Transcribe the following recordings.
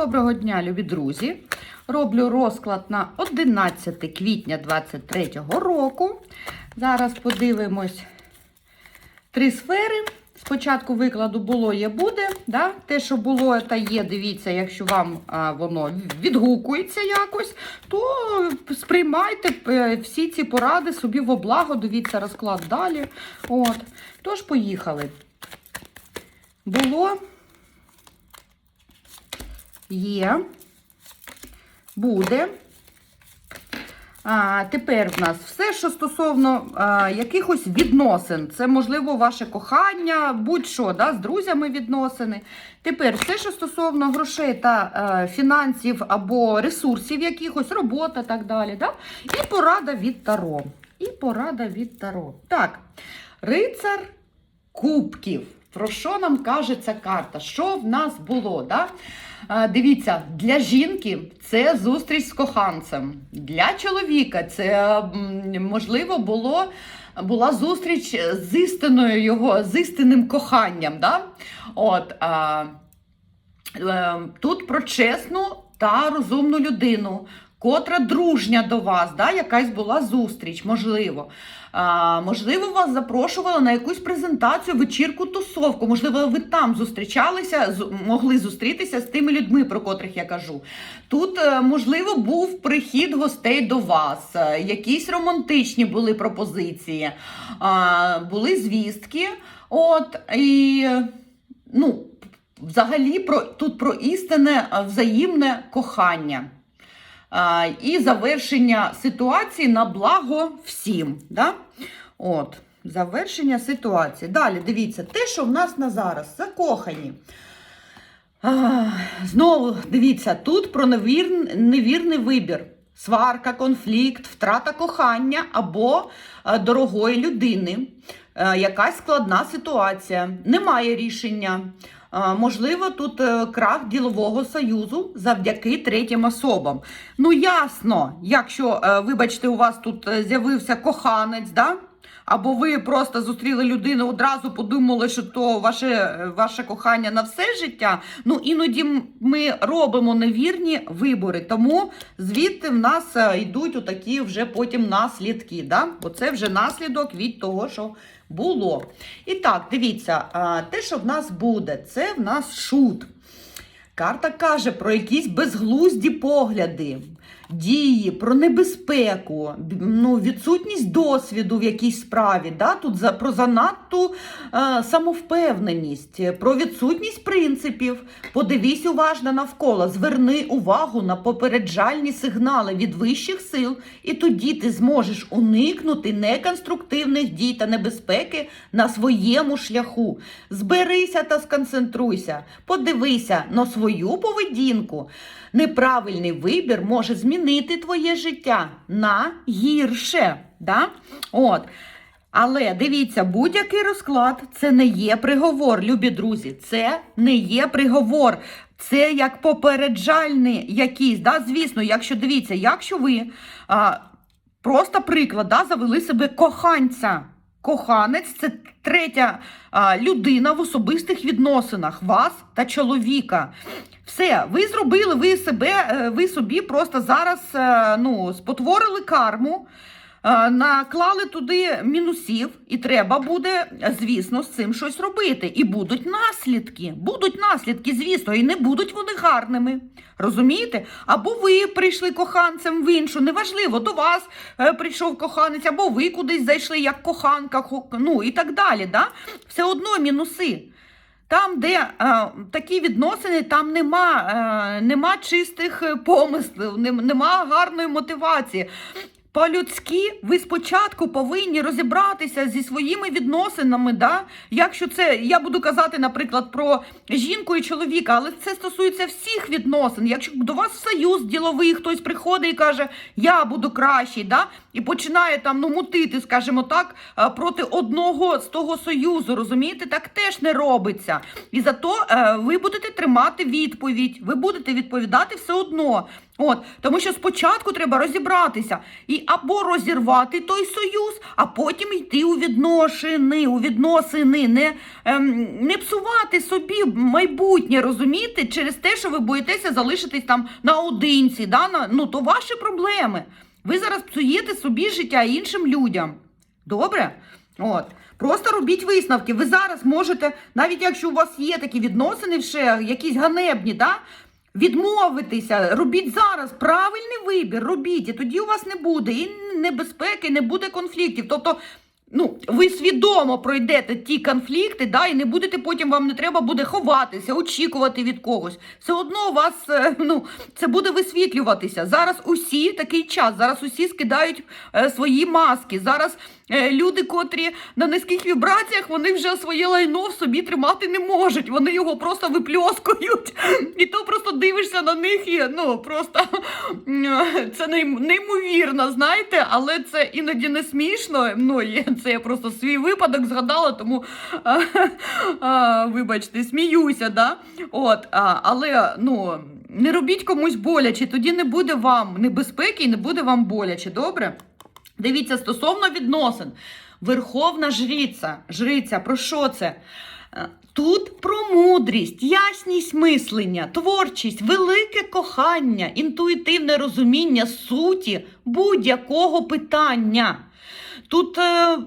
Доброго дня, любі друзі! Роблю розклад на 11 квітня 2023 року. Зараз подивимось три сфери. Спочатку викладу було є буде. Да? Те, що було та є, дивіться, якщо вам а, воно відгукується якось, то сприймайте е, всі ці поради собі в облаго, дивіться розклад далі. От. Тож, поїхали. Було є, буде. А, Тепер в нас все, що стосовно а, якихось відносин. Це, можливо, ваше кохання, будь-що, да, з друзями відносини. Тепер все, що стосовно грошей та а, фінансів або ресурсів, якихось, робота так далі. Да? І порада від Таро. І порада від Таро. Так, рицар кубків. Про що нам каже ця карта? Що в нас було? Да? Дивіться, для жінки це зустріч з коханцем. Для чоловіка це можливо було. Була зустріч з істиною його, з істинним коханням. Да? От, а, е, тут про чесну та розумну людину, котра дружня до вас, да? якась була зустріч, можливо. А, можливо, вас запрошували на якусь презентацію, вечірку, тусовку. Можливо, ви там зустрічалися, могли зустрітися з тими людьми, про котрих я кажу. Тут, е, можливо, був прихід гостей до вас, е, якісь романтичні були пропозиції, а, були звістки. От, і, ну, взагалі, про, тут про істинне е, взаємне кохання. І завершення ситуації на благо всім. Да? От, завершення ситуації. Далі, дивіться, те, що в нас на зараз, закохані. А, знову дивіться, тут про невір... невірний вибір. Сварка, конфлікт, втрата кохання або е, дорогої людини. Е, якась складна ситуація, немає рішення. Можливо, тут е, крах ділового союзу завдяки третім особам. Ну, ясно, якщо, е, вибачте, у вас тут е, з'явився коханець, да? Або ви просто зустріли людину, одразу подумали, що то ваше, е, ваше кохання на все життя. Ну, іноді ми робимо невірні вибори. Тому звідти в нас е, йдуть отакі вже потім наслідки. Да? Бо це вже наслідок від того, що було. І так, дивіться, те, що в нас буде, це в нас шут. Карта каже про якісь безглузді погляди, дії, про небезпеку, ну, відсутність досвіду в якійсь справі. Да? Тут за, про занадту е, самовпевненість, про відсутність принципів. Подивись уважно навколо, зверни увагу на попереджальні сигнали від вищих сил, і тоді ти зможеш уникнути неконструктивних дій та небезпеки на своєму шляху. Зберися та сконцентруйся, подивися на свою поведінку. Неправильний вибір може змінити твоє життя на гірше. Да? От. Але дивіться, будь-який розклад це не є приговор, любі друзі. Це не є приговор. Це як попереджальний якийсь. Да? Звісно, якщо дивіться, якщо ви а, просто приклад, да, завели себе коханця. Коханець це третя а, людина в особистих відносинах вас та чоловіка. Все, ви зробили, ви себе, е, ви собі просто зараз е, ну, спотворили карму, е, наклали туди мінусів, і треба буде, звісно, з цим щось робити. І будуть наслідки. Будуть наслідки, звісно, і не будуть вони гарними. Розумієте? Або ви прийшли коханцем в іншу, неважливо, до вас прийшов коханець, або ви кудись зайшли як коханка, ну і так далі. Да? Все одно мінуси. Там, де е, такі відносини, там нема, е, нема чистих е, помислів, нема гарної мотивації. По-людськи ви спочатку повинні розібратися зі своїми відносинами. Да? Якщо це я буду казати, наприклад, про жінку і чоловіка, але це стосується всіх відносин. Якщо до вас союз діловий хтось приходить і каже, я буду кращий, да? і починає там ну, мутити, скажімо так, е, проти одного з того союзу, розумієте, так теж не робиться. І зато е, ви будете тримати відповідь, ви будете відповідати все одно. От, тому що спочатку треба розібратися. І або розірвати той союз, а потім йти у відношини, у відносини, не, ем, не псувати собі майбутнє, розумієте, через те, що ви боїтеся залишитись там наодинці. Да? Ну, то ваші проблеми. Ви зараз псуєте собі життя іншим людям. Добре? От. Просто робіть висновки. Ви зараз можете, навіть якщо у вас є такі відносини, ще якісь ганебні, да? Відмовитися, робіть зараз правильний вибір, робіть, і тоді у вас не буде і небезпеки, не буде конфліктів. Тобто, ну, ви свідомо пройдете ті конфлікти, да, і не будете потім вам не треба буде ховатися, очікувати від когось. Все одно у вас е, ну, це буде висвітлюватися. Зараз усі такий час, зараз усі скидають е, свої маски. Зараз люди, котрі на низьких вібраціях, вони вже своє лайно в собі тримати не можуть. Вони його просто випльоскують. І то просто дивишся на них і ну просто це неймовірно, знаєте, але це іноді не смішно. Ну, це я просто свій випадок згадала, тому вибачте, сміюся, да? От, але ну. Не робіть комусь боляче, тоді не буде вам небезпеки і не буде вам боляче, добре? Дивіться, стосовно відносин. Верховна жриця. Жриця, про що це? Е, Тут про мудрість, ясність мислення, творчість, велике кохання, інтуїтивне розуміння суті будь-якого питання. Тут е,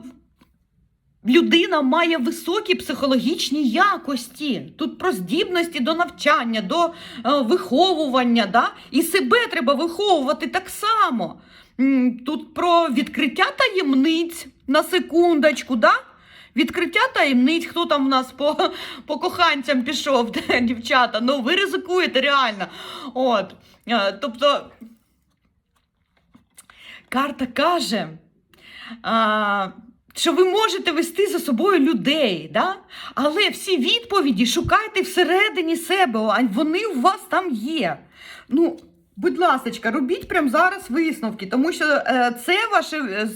людина має високі психологічні якості. Тут про здібності до навчання, до е, виховування. Да? І себе треба виховувати так само. Тут про відкриття таємниць на секундочку. Да? Відкриття таємниць, хто там в нас по, по коханцям пішов, дівчата. Ну, ви ризикуєте реально. От. Е, Тобто, карта каже, а, що ви можете вести за собою людей, да? але всі відповіді шукайте всередині себе, а вони у вас там є. Ну, будь ласка, робіть прямо зараз висновки, тому що е, це ваші е,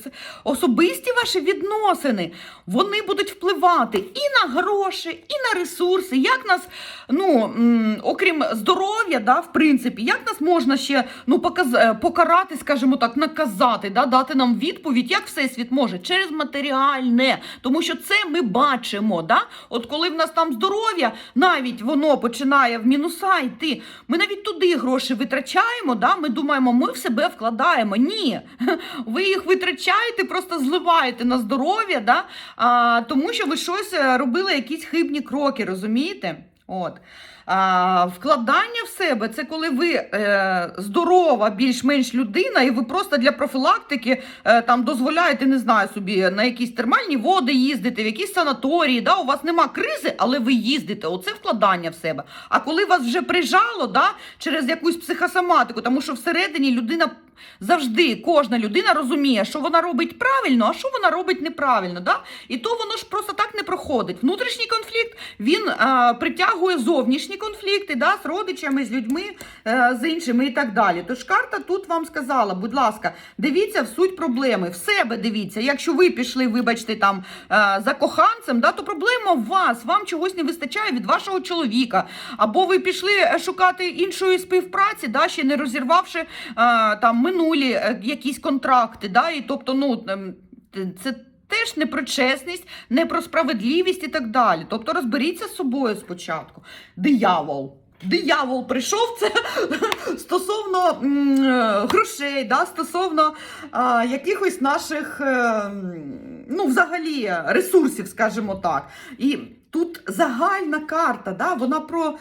особисті ваші відносини. Вони будуть впливати і на гроші, і на ресурси. Як нас, ну, окрім здоров'я, да, в принципі, як нас можна ще ну, показ, е, покарати, скажімо так, наказати, да, дати нам відповідь, як Всесвіт може? Через матеріальне. Тому що це ми бачимо. Да? От коли в нас там здоров'я, навіть воно починає в мінуса йти, ми навіть туди гроші витрачаємо, да? ми думаємо, ми в себе вкладаємо. Ні, ви їх витрачаєте, просто зливаєте на здоров'я, да? а, тому що ви щось е, робили, якісь хибні кроки, розумієте? От. Вкладання в себе це коли ви е, здорова, більш-менш людина, і ви просто для профілактики е, там дозволяєте, не знаю собі, на якісь термальні води їздити, в якісь санаторії. Да? У вас нема кризи, але ви їздите. Оце вкладання в себе. А коли вас вже прижало да, через якусь психосоматику, тому що всередині людина завжди, кожна людина розуміє, що вона робить правильно, а що вона робить неправильно. Да? І то воно ж просто так не проходить. Внутрішній конфлікт він е, притягує зовнішні конфлікти да, з родичами, з людьми, е, з іншими і так далі. Тож карта тут вам сказала, будь ласка, дивіться в суть проблеми, в себе дивіться. Якщо ви пішли, вибачте, там е, за коханцем, да, то проблема в вас. Вам чогось не вистачає від вашого чоловіка. Або ви пішли е, шукати іншої співпраці, да, ще не розірвавши е, там минулі е, якісь контракти. Да, і тобто, ну ем, це. Теж не про чесність, не про справедливість і так далі. Тобто розберіться з собою спочатку. Диявол. Диявол прийшов це стосовно е, грошей, да, стосовно а, якихось наших, е, ну, взагалі, ресурсів, скажімо так. І тут загальна карта, да, вона про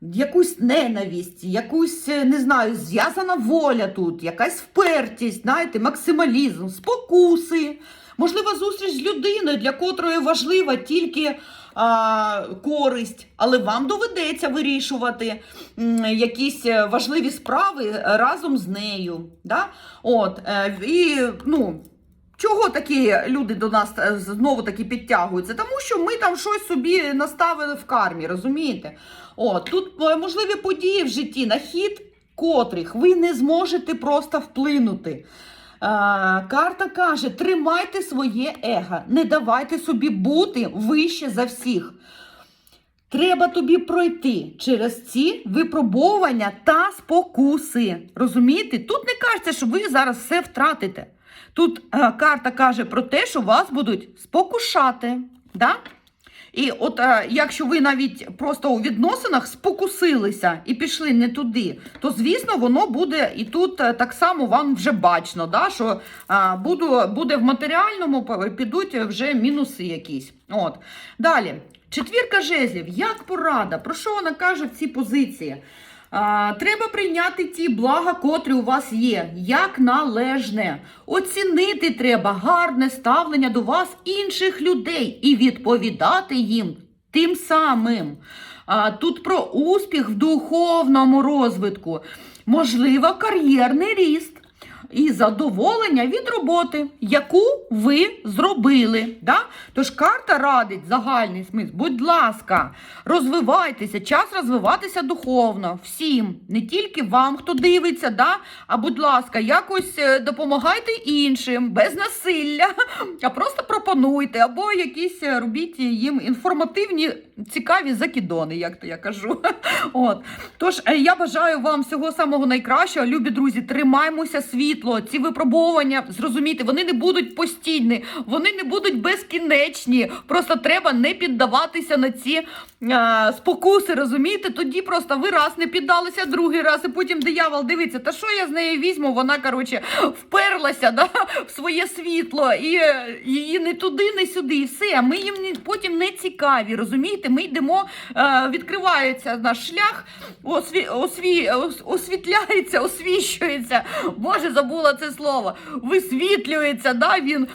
якусь ненависть, якусь, е, не знаю, зв'язана воля тут, якась впертість, знаєте, максималізм, спокуси. Можливо, зустріч з людиною, для котрої важлива тільки а, користь, але вам доведеться вирішувати якісь е, важливі справи разом з нею. Да? От, е, і, ну, Чого такі люди до нас е, знову таки підтягуються? Тому що ми там щось собі наставили в кармі, розумієте? От, тут е, можливі події в житті, на хід котрих ви не зможете просто вплинути. А, карта каже: тримайте своє его, не давайте собі бути вище за всіх. Треба тобі пройти через ці випробовування та спокуси. Розумієте? Тут не кажеться, що ви зараз все втратите. Тут е, карта каже про те, що вас будуть спокушати. Да? І от е, якщо ви навіть просто у відносинах спокусилися і пішли не туди, то звісно воно буде і тут е, так само вам вже бачно, да, що е, буду, буде в матеріальному підуть вже мінуси якісь. От. Далі, четвірка жезлів, як порада, про що вона каже в цій позиції? Треба прийняти ті блага, котрі у вас є, як належне. Оцінити треба гарне ставлення до вас інших людей і відповідати їм тим самим. Тут про успіх в духовному розвитку, можливо, кар'єрний ріст і задоволення від роботи, яку ви зробили. Да? Тож карта радить загальний смисл. Будь ласка, розвивайтеся, час розвиватися духовно всім, не тільки вам, хто дивиться, да? а будь ласка, якось е, допомагайте іншим без насилля, а просто пропонуйте, або якісь е, робіть їм інформативні, цікаві закидони, як то я кажу. От. Тож е, я бажаю вам всього самого найкращого. Любі друзі, тримаймося світло. Ці випробовування, зрозуміти, вони не будуть постійні, вони не будуть безкінечні. Просто треба не піддаватися на ці е, спокуси, розумієте? Тоді просто ви раз не піддалися, другий раз, і потім диявол дивиться, та що я з нею візьму? Вона, коротше, вперлася да, в своє світло, і е, її не туди, не сюди, і все. Ми їм потім не цікаві, розумієте? Ми йдемо, е, відкривається наш шлях, осві, осві, ос- освітляється, освіщується. Боже, забула це слово. Висвітлюється, да, він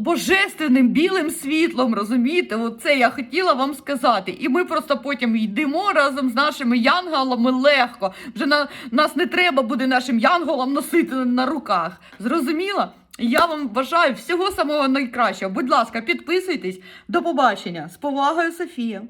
божественним білим світлом, розумієте? Оце я хотіла вам сказати. І ми просто потім йдемо разом з нашими янголами легко. Вже на, нас не треба буде нашим янголам носити на руках. Зрозуміла? Я вам бажаю всього самого найкращого. Будь ласка, підписуйтесь. До побачення. З повагою, Софія.